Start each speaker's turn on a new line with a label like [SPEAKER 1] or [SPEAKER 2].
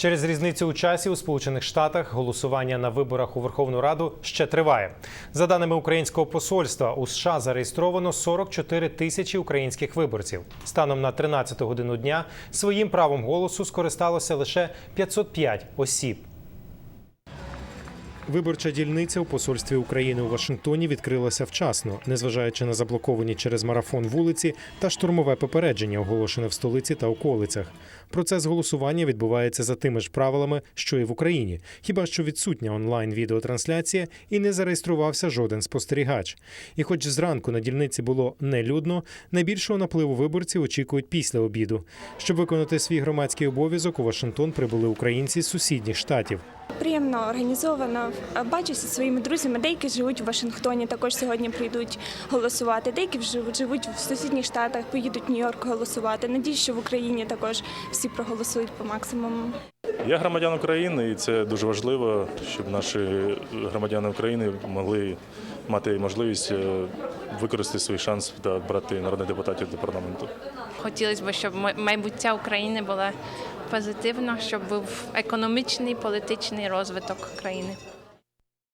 [SPEAKER 1] Через різницю у часі у Сполучених Штатах голосування на виборах у Верховну Раду ще триває. За даними українського посольства, у США зареєстровано 44 тисячі українських виборців. Станом на 13 годину дня своїм правом голосу скористалося лише 505 осіб. Виборча дільниця у посольстві України у Вашингтоні відкрилася вчасно, незважаючи на заблоковані через марафон вулиці та штурмове попередження, оголошене в столиці та околицях. Процес голосування відбувається за тими ж правилами, що і в Україні, хіба що відсутня онлайн відеотрансляція і не зареєструвався жоден спостерігач. І, хоч зранку на дільниці було нелюдно, найбільшого напливу виборців очікують після обіду. Щоб виконати свій громадський обов'язок, у Вашингтон прибули українці з сусідніх штатів.
[SPEAKER 2] Приємно організовано. Бачуся зі своїми друзями. Деякі живуть в Вашингтоні, також сьогодні прийдуть голосувати. Деякі живуть, живуть в сусідніх штатах, поїдуть в Нью-Йорк голосувати. Надіюсь, що в Україні також всі проголосують по максимуму.
[SPEAKER 3] Я громадян України, і це дуже важливо, щоб наші громадяни України могли мати можливість е, використати свій шанс та брати народних депутатів до парламенту.
[SPEAKER 4] Хотілося б, щоб май- майбуття України було позитивно, щоб був економічний, політичний розвиток країни.